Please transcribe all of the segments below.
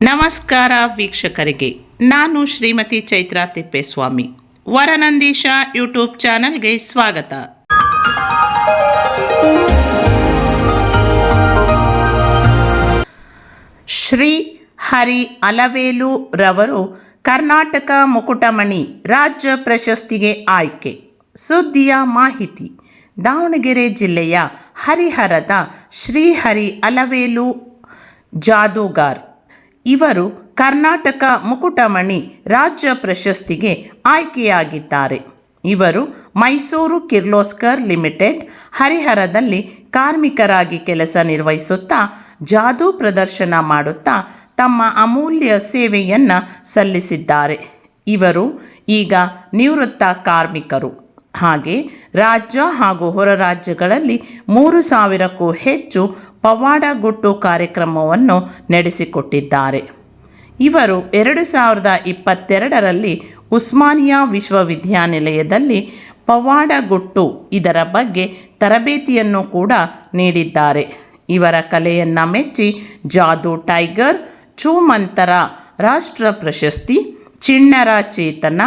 ನಮಸ್ಕಾರ ವೀಕ್ಷಕರಿಗೆ. ನಾನು ಶ್ರೀಮತಿ ಚೈತ್ರಾ ತಿಪ್ಪೇಸ್ವಾಮಿ. ವರನಂದೀಶ ಯೂಟ್ಯೂಬ್ ಚಾನಲ್ಗೆ ಸ್ವಾಗತ. ಶ್ರೀ ಹರಿ ಅಲವೇಲು ರವರು ಕರ್ನಾಟಕ ಮುಕುಟಮಣಿ ರಾಜ್ಯ ಪ್ರಶಸ್ತಿಗೆ ಆಯ್ಕೆ. ಸುದ್ದಿಯ ಮಾಹಿತಿ. ದಾವಣಗೆರೆ ಜಿಲ್ಲೆಯ ಹರಿಹರದ ಶ್ರೀಹರಿ ಅಲವೇಲು ಜಾದೂಗಾರ್ ಇವರು ಕರ್ನಾಟಕ ಮುಕುಟಮಣಿ ರಾಜ್ಯ ಪ್ರಶಸ್ತಿಗೆ ಆಯ್ಕೆಯಾಗಿದ್ದಾರೆ. ಇವರು ಮೈಸೂರು ಕಿರ್ಲೋಸ್ಕರ್ ಲಿಮಿಟೆಡ್ ಹರಿಹರದಲ್ಲಿ ಕಾರ್ಮಿಕರಾಗಿ ಕೆಲಸ ನಿರ್ವಹಿಸುತ್ತಾ, ಜಾದೂ ಪ್ರದರ್ಶನ ಮಾಡುತ್ತಾ ತಮ್ಮ ಅಮೂಲ್ಯ ಸೇವೆಯನ್ನು ಸಲ್ಲಿಸಿದ್ದಾರೆ. ಇವರು ಈಗ ನಿವೃತ್ತ ಕಾರ್ಮಿಕರು. ಹಾಗೆ ರಾಜ್ಯ ಹಾಗೂ ಹೊರ ರಾಜ್ಯಗಳಲ್ಲಿ ಮೂರು ಸಾವಿರಕ್ಕೂ ಹೆಚ್ಚು ಪವಾಡಗುಟ್ಟು ಕಾರ್ಯಕ್ರಮವನ್ನು ನಡೆಸಿಕೊಟ್ಟಿದ್ದಾರೆ. ಇವರು ಎರಡು ಸಾವಿರದ ಇಪ್ಪತ್ತೆರಡರಲ್ಲಿ ಉಸ್ಮಾನಿಯಾ ವಿಶ್ವವಿದ್ಯಾನಿಲಯದಲ್ಲಿ ಪವಾಡಗುಟ್ಟು ಇದರ ಬಗ್ಗೆ ತರಬೇತಿಯನ್ನು ಕೂಡ ನೀಡಿದ್ದಾರೆ. ಇವರ ಕಲೆಯನ್ನು ಮೆಚ್ಚಿ ಜಾದು ಟೈಗರ್, ಚೂಮಂತರ, ರಾಷ್ಟ್ರ ಪ್ರಶಸ್ತಿ, ಚಿಣ್ಣರ ಚೇತನ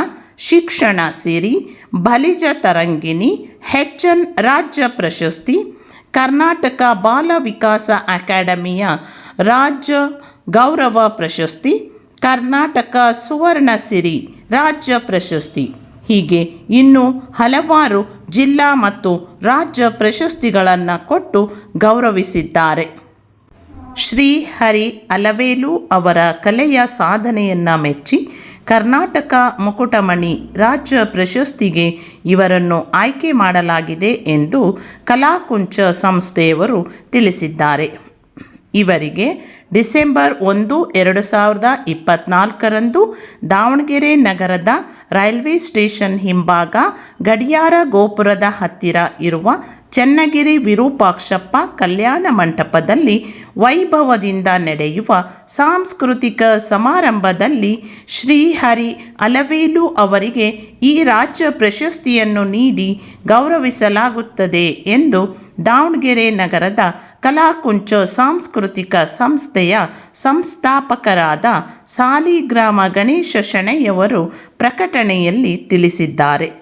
ಶಿಕ್ಷಣ ಸಿರಿ ಬಲಿಜ ತರಂಗಿಣಿ ಹೆಚ್ಎನ್ ರಾಜ್ಯ ಪ್ರಶಸ್ತಿ, ಕರ್ನಾಟಕ ಬಾಲ ವಿಕಾಸ ಅಕಾಡೆಮಿಯ ರಾಜ್ಯ ಗೌರವ ಪ್ರಶಸ್ತಿ, ಕರ್ನಾಟಕ ಸುವರ್ಣ ಸಿರಿ ರಾಜ್ಯ ಪ್ರಶಸ್ತಿ. ಹೀಗೆ ಇನ್ನೂ ಹಲವಾರು ಜಿಲ್ಲಾ ಮತ್ತು ರಾಜ್ಯ ಪ್ರಶಸ್ತಿಗಳನ್ನು ಕೊಟ್ಟು ಗೌರವಿಸಿದ್ದಾರೆ. ಶ್ರೀ ಹರಿ ಅಲವೇಲು ಅವರ ಕಲೆಯ ಸಾಧನೆಯನ್ನು ಮೆಚ್ಚಿ ಕರ್ನಾಟಕ ಮುಕುಟಮಣಿ ರಾಜ್ಯ ಪ್ರಶಸ್ತಿಗೆ ಇವರನ್ನು ಆಯ್ಕೆ ಮಾಡಲಾಗಿದೆ ಎಂದು ಕಲಾಕುಂಚ ಸಂಸ್ಥೆಯವರು ತಿಳಿಸಿದ್ದಾರೆ. ಇವರಿಗೆ ಡಿಸೆಂಬರ್ ಒಂದು, ಎರಡು ಸಾವಿರದ ಇಪ್ಪತ್ನಾಲ್ಕರಂದು ದಾವಣಗೆರೆ ನಗರದ ರೈಲ್ವೆ ಸ್ಟೇಷನ್ ಹಿಂಭಾಗ ಗಡಿಯಾರ ಗೋಪುರದ ಹತ್ತಿರ ಇರುವ ಚನ್ನಗಿರಿ ವಿರೂಪಾಕ್ಷಪ್ಪ ಕಲ್ಯಾಣ ಮಂಟಪದಲ್ಲಿ ವೈಭವದಿಂದ ನಡೆಯುವ ಸಾಂಸ್ಕೃತಿಕ ಸಮಾರಂಭದಲ್ಲಿ ಶ್ರೀಹರಿ ಅಲವೇಲು ಅವರಿಗೆ ಈ ರಾಜ್ಯ ಪ್ರಶಸ್ತಿಯನ್ನು ನೀಡಿ ಗೌರವಿಸಲಾಗುತ್ತದೆ ಎಂದು ದಾವಣಗೆರೆ ನಗರದ ಕಲಾಕುಂಚ ಸಾಂಸ್ಕೃತಿಕ ಸಂಸ್ಥೆಯ ಸಂಸ್ಥಾಪಕರಾದ ಸಾಲಿಗ್ರಾಮ ಗಣೇಶ ಶೆಣೆಯವರು ಪ್ರಕಟಣೆಯಲ್ಲಿ ತಿಳಿಸಿದ್ದಾರೆ.